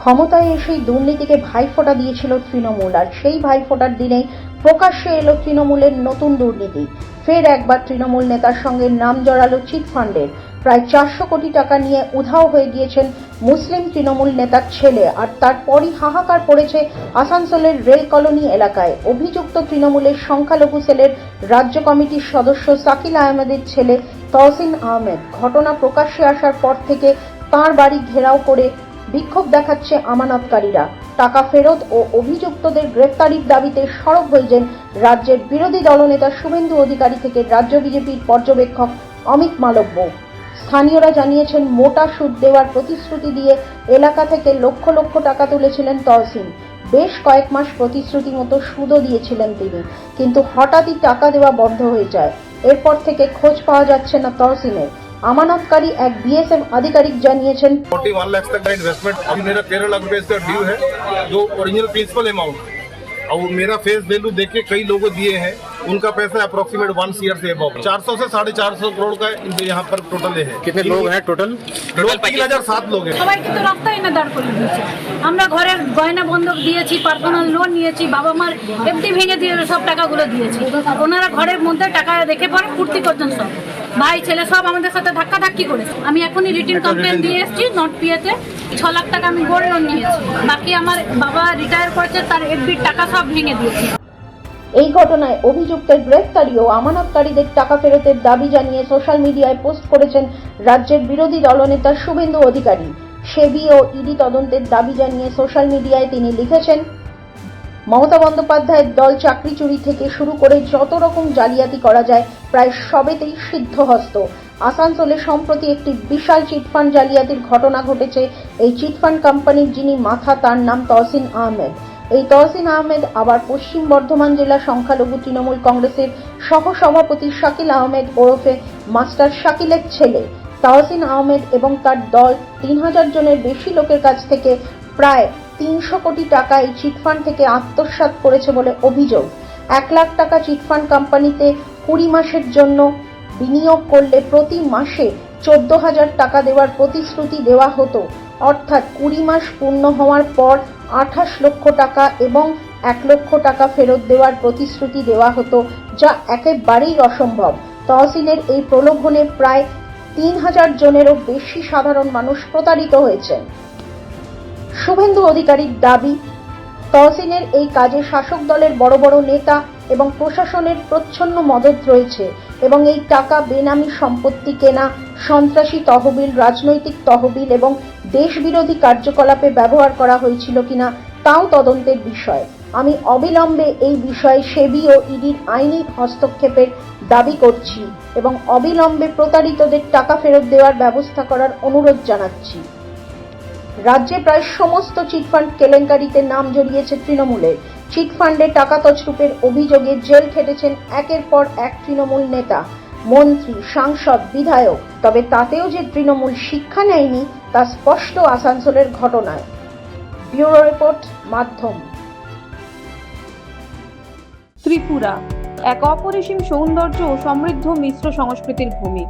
ক্ষমতায় এসেই দুর্নীতিকে ভাইফোঁটা দিয়েছিল তৃণমূল, আর সেই ভাইফোঁটার দিনেই প্রকাশ্যে এলো তৃণমূলের নতুন দুর্নীতি। ফের একবার তৃণমূল নেতার সঙ্গে নাম জড়ালো চিট ফান্ডের। প্রায় চারশো কোটি টাকা নিয়ে উধাও হয়ে গিয়েছেন মুসলিম তৃণমূল নেতার ছেলে, আর তারপরই হাহাকার পড়েছে আসানসোলের রেল কলোনি এলাকায়। অভিযুক্ত তৃণমূলের সংখ্যালঘু সেলের রাজ্য কমিটির সদস্য সাকিল আহমেদের ছেলে তহসিন আহমেদ। ঘটনা প্রকাশ্যে আসার পর থেকে তাঁর বাড়ি ঘেরাও করে বিক্ষোভ দেখাচ্ছে আমানতকারীরা। টাকা ফেরত ও অভিযুক্তদের গ্রেফতারির দাবিতে সরব হয়েছেন রাজ্যের বিরোধী দলনেতা শুভেন্দু অধিকারী থেকে রাজ্য বিজেপির পর্যবেক্ষক অমিত মালব্য। স্থানীয়রা জানিয়েছেন, মোটা সুদ দেওয়ার প্রতিশ্রুতি দিয়ে এলাকা থেকে লক্ষ লক্ষ টাকা তুলেছিলেন তহসিন বেশ কয়েক মাস প্রতিশ্রুতি মতো সুদও দিয়েছিলেন তিনি। কিন্তু হঠাৎই টাকা দেওয়া বন্ধ হয়ে যায়। এরপর থেকে খোঁজ পাওয়া যাচ্ছে না তহসিনের আমানতকারী এক বিএসএফ আধিকারিক জানিয়েছেন फोर्टी वन लाख तक का इन्वेस्टमेंट अभी मेरा तेरह लाख रुपए इसका ड्यू है जो ओरिजिनल प्रिंसिपल अमाउंट और वो मेरा फेस वैल्यू देख के कई लोगों दिए हैं उनका पैसा अप्रोक्सीमेट वन ईयर से अबाउ चार सौ से साढ़े चार सौ करोड़ का यहाँ पर टोटल है कितने लोग हैं टोटल लोग तीन हजार सात लोग हैं সবাইকে তো রাস্তায় এনে দাঁড় করে দিয়েছে আমরা ঘরের গয়না বন্ধক দিয়েছি পার্সোনাল লোন নিয়েছি বাবা মার এফডি ভেঙে দিয়ে সব টাকাগুলো দিয়েছি ওনারা ঘরের মধ্যে টাকা রেখে পরে ফুর্তি করছেন সব ভাই ছেলে সব আমাদের সাথে ধাক্কা ধাক্কি করেছে। আমি এখনই রিটার্ন কমপ্লেন দিয়ে এসেছি নট পিএতে ছ লাখ টাকা আমি গোল্ড লোন নিয়েছি। বাকি আমার বাবা রিটায়ার করেছে তার এফডির টাকা সব ভেঙে দিয়েছি। এই ঘটনায় অভিযুক্তের গ্রেফতারি ও আমানতকারীদের টাকা ফেরতের দাবি জানিয়ে সোশ্যাল মিডিয়ায় পোস্ট করেছেন রাজ্যের বিরোধী দলনেতা শুভেন্দু অধিকারী। সেবি ও ইডি তদন্তের দাবি জানিয়ে সোশ্যাল মিডিয়ায় তিনি লিখেছেন মমতা বন্দ্যোপাধ্যায়ের দল চাকরি চুরি থেকে শুরু করে যত রকম জালিয়াতি করা যায়, প্রায় সবেতেই সিদ্ধহস্ত। আসানসোলে সম্প্রতি একটি বিশাল চিটফান্ড জালিয়াতির ঘটনা ঘটেছে। এই চিটফান্ড কোম্পানির যিনি মাথা, তার নাম তহসিন আহমেদ। এই তহসিন আহমেদ আবার পশ্চিম বর্ধমান জেলা সংখ্যালঘু তৃণমূল কংগ্রেসের সহসভাপতি শাকিল আহমেদ ওরফে মাস্টার শাকিলের ছেলে। তহসিন আহমেদ এবং তার দল তিন হাজার জনের বেশি লোকের কাছ থেকে প্রায় তিনশো কোটি টাকা এই চিটফান্ড থেকে আত্মসাৎ করেছে বলে অভিযোগ। এক লাখ টাকা চিটফান্ড কোম্পানিতে কুড়ি মাসের জন্য বিনিয়োগ করলে প্রতি মাসে চোদ্দ হাজার টাকা দেওয়ার প্রতিশ্রুতি দেওয়া হতো। অর্থাৎ কুড়ি মাস পূর্ণ হওয়ার পর আঠাশ লক্ষ টাকা এবং এক লক্ষ টাকা ফেরত দেওয়ার প্রতিশ্রুতি দেওয়া হতো, যা একেবারেই অসম্ভব। তহসিলের এই প্রলোভনে প্রায় তিন হাজার জনেরও বেশি সাধারণ মানুষ প্রতারিত হয়েছেন। শুভেন্দু অধিকারীর দাবি তহসিলের এই কাজে শাসক দলের বড় বড় নেতা এবং প্রশাসনের প্রচ্ছন্ন মদত রয়েছে এবং এই টাকা বেনামি সম্পত্তি কেনা, সন্ত্রাসী তহবিল, রাজনৈতিক তহবিল এবং দেশবিরোধী কার্যকলাপে ব্যবহার করা হয়েছিল কিনা তাও তদন্তের বিষয়। আমি অবিলম্বে এই বিষয়ে সেবি ও ইডির আইনি হস্তক্ষেপের দাবি করছি এবং অবিলম্বে প্রতারিতদের টাকা ফেরত দেওয়ার ব্যবস্থা করার অনুরোধ জানাচ্ছি। রাজ্যে প্রায় সমস্ত চিটফান্ড কেলেঙ্কারিতে নাম জড়িয়েছে তৃণমূলের। চিটফান্ডে টাকা তছরূপের অভিযোগে জেল খেটেছেন একের পর এক তৃণমূল নেতা। মন্ত্রী, সাংসদ, বিধায়ক, তবে তাতেও যে তৃণমূল শিক্ষা নেয়নি, তা স্পষ্ট আসানসোলের ঘটনায়। ব্যুরো রিপোর্ট, মাধ্যম। ত্রিপুরা। এক অপরিসীম সৌন্দর্য ও সমৃদ্ধ মিশ্র সংস্কৃতির ভূমি।